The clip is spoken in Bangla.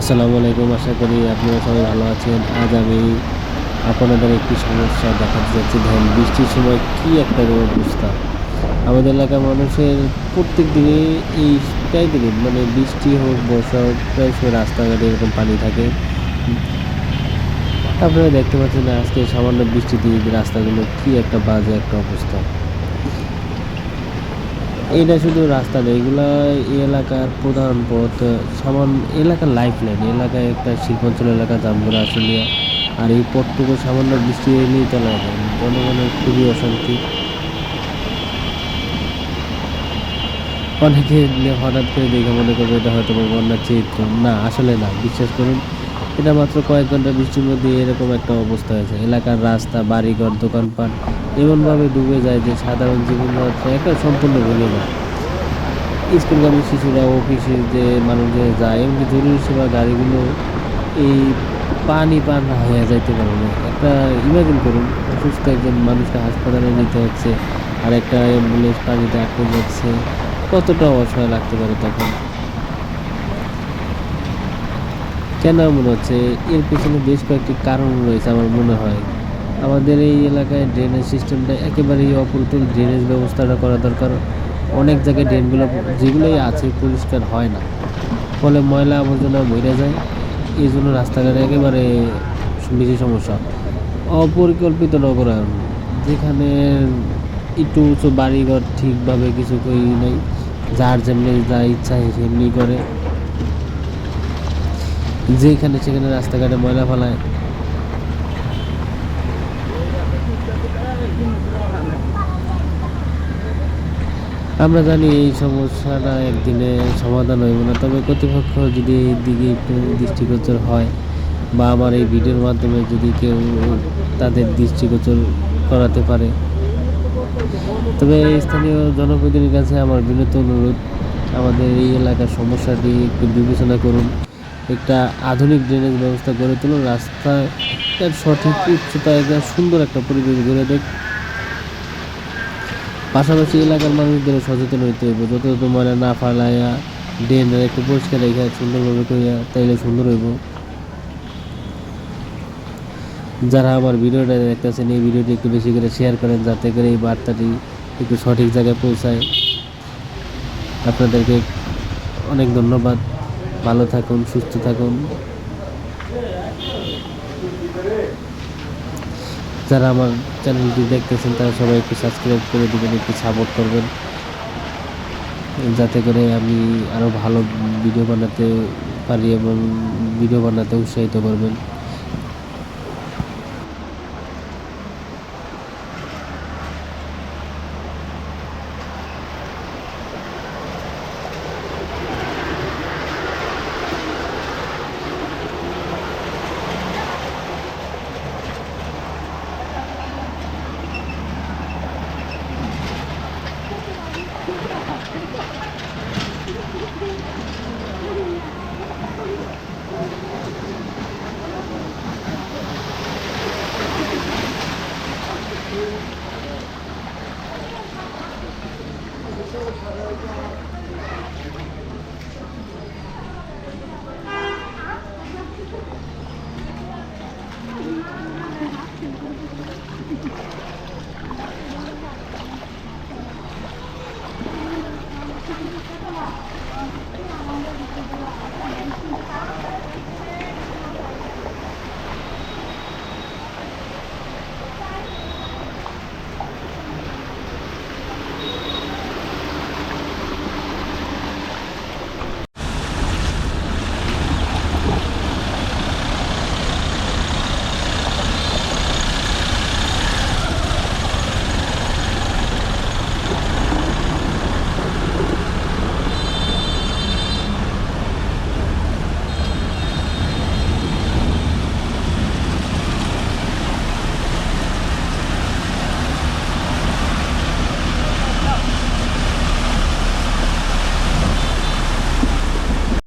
আসসালামু আলাইকুম, আশা করি আপনারা সবাই ভালো আছেন। আজ আমি আপনাদের একটি সমস্যা দেখাতে যাচ্ছি। ধ্যান, বৃষ্টির সময় কি একটা অবস্থা আমাদের এলাকার মানুষের প্রত্যেক দিনে এই প্রায় দিনে মানে বৃষ্টি হোক, বর্ষা হোক, প্রায় সময় রাস্তাঘাটে এরকম পানি থাকে। আপনারা দেখতে পাচ্ছেন আজকে সামান্য বৃষ্টি দিয়ে রাস্তাগুলো কি একটা বাজে একটা অবস্থা। এটা শুধু রাস্তা এগুলা এই এলাকার প্রধান পথ, সামান এলাকার লাইফ লাইন এলাকায় একটা শিল্পাঞ্চল এলাকা, জামগুড়া আসলিয়া আর এই পথটুকু সামান্য বৃষ্টি এলেই চলা যায় জনগণের খুবই অশান্তি। অনেকে হঠাৎ করে দেখে মনে করবে এটা হয়তো বন্যার চিত্র না, আসলে না, বিশ্বাস করুন এটা মাত্র কয়েক ঘণ্টা বৃষ্টির মধ্যে এরকম একটা অবস্থা হয়েছে। এলাকার রাস্তা, বাড়িঘর, দোকানপাট এমনভাবে ডুবে যায় যে সাধারণ জীবনযাত্রা একটা সম্পূর্ণ ভুলে যায়। স্কুলগামী শিশুরা, অফিসে যে মানুষ যায়, এমনকি জরুরি সেবা গাড়িগুলো এই পানি পান হয়ে যাইতে পারে না। একটা ইমাজিন করুন, অসুস্থ একজন মানুষকে হাসপাতালে নিতে হচ্ছে আর একটা অ্যাম্বুলেন্স পানিতে আটকে যাচ্ছে, কতটা অসহায় লাগতে পারে তখন। কেন মনে হচ্ছে? এর পেছনে বেশ কয়েকটি কারণ রয়েছে আমার মনে হয়। আমাদের এই এলাকায় ড্রেনেজ সিস্টেমটা একেবারেই অপ্রতুল ড্রেনেজ ব্যবস্থাটা করা দরকার। অনেক জায়গায় ড্রেনগুলো যেগুলোই আছে, পরিষ্কার হয় না। ফলে ময়লা আবর্জনা মরে যায়। এই জন্য রাস্তাঘাটে একেবারে বেশি সমস্যা। অপরিকল্পিত নগরায়ন যেখানে একটু উঁচু বাড়িঘর ঠিকভাবে কিছু কই নেই। যার যেমনি যা ইচ্ছা সেমনি করে। যেখানে সেখানে রাস্তাঘাটে ময়লা ফেলায়। আমরা জানি এই সমস্যাটা একদিনে সমাধান হইব না, তবে কর্তৃপক্ষ যদি এই দিকে একটু দৃষ্টিগোচর হয় বা আমার এই ভিডিওর মাধ্যমে যদি কেউ তাদের দৃষ্টিগোচর করাতে পারে। তবে স্থানীয় জনপ্রতিনিধির কাছে আমার বিনীত অনুরোধ, আমাদের এই এলাকার সমস্যাটি একটু বিবেচনা করুন। একটা আধুনিক ড্রেনেজ ব্যবস্থা গড়ে তুলুন রাস্তার সঠিক উচ্চতা একটা সুন্দর একটা পরিবেশ গড়ে দেখ। পাশাপাশি এলাকার মানুষদেরও সচেতন হইতে হইব। যত ময়লা না ফালাইয়া ড্রেন একটু পরিষ্কার রেখে সুন্দরভাবে করিয়া তাইলে সুন্দর হইব। যারা আমার ভিডিওটা দেখতেছেন, এই ভিডিওটি একটু বেশি করে শেয়ার করেন যাতে করে এই বার্তাটি একটু সঠিক জায়গায় পৌঁছায়। আপনাদেরকে অনেক ধন্যবাদ। ভালো থাকুন, সুস্থ থাকুন। যারা আমার চ্যানেলটি দেখতেছেন, তারা সবাই একটু সাবস্ক্রাইব করে দেবেন, একটু সাপোর্ট করবেন। যাতে করে আমি আরও ভালো ভিডিও বানাতে পারি এবং ভিডিও বানাতে উৎসাহিত করবেন।